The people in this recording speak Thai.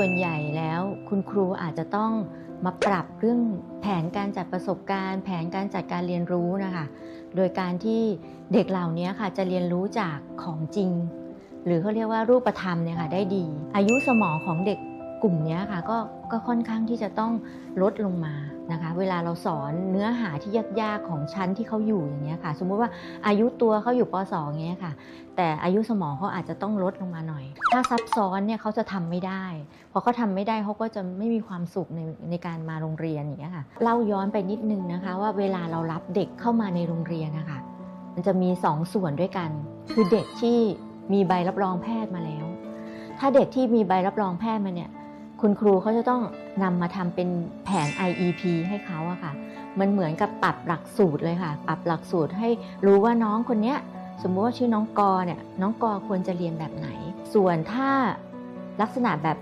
ส่วนใหญ่แล้วคุณครูอาจจะต้องมาปรับเรื่องแผนการจัดประสบการณ์ แผนการจัดการเรียนรู้นะคะ โดยการที่เด็กเหล่านี้ค่ะจะเรียนรู้จากของจริง หรือเขาเรียกว่ารูปธรรมเนี่ยค่ะได้ดี อายุสมองของเด็ก กลุ่มเนี้ยค่ะก็ก็ค่อนข้างที่จะต้องลดลงมานะคะ เวลาเราสอนเนื้อหาที่ยากๆของชั้นที่เขาอยู่อย่างเงี้ยค่ะ สมมุติว่าอายุตัวเขาอยู่ป .2 องเงี้ยค่ะ แต่อายุสมองเขาอาจจะต้องลดลงมาหน่อย ถ้าซับซ้อนเนี่ยเขาจะทำไม่ได้ พอเขาทำไม่ได้เขาก็จะไม่มีความสุขในในการมาโรงเรียนอย่างเงี้ยค่ะเล่าย้อนไปนิดนึงนะคะว่าเวลาเรารับเด็กเข้ามาในโรงเรียนนะคะมันจะมีสองส่วนด้วยกัน คือเด็กที่มีใบรับรองแพทย์มาแล้ว ถ้าเด็กที่มีใบรับรองแพทย์มาเนี่ย คุณครูเขาจะต้องนำมาทำเป็นแผน IEP ให้เขาอะค่ะ มันเหมือนกับปรับหลักสูตรเลยค่ะ ปรับหลักสูตรให้รู้ว่าน้องคนเนี้ยสมมุติว่าชื่อน้องกอเนี่ย น้องกอควรจะเรียนแบบไหน ส่วนถ้าลักษณะแบบ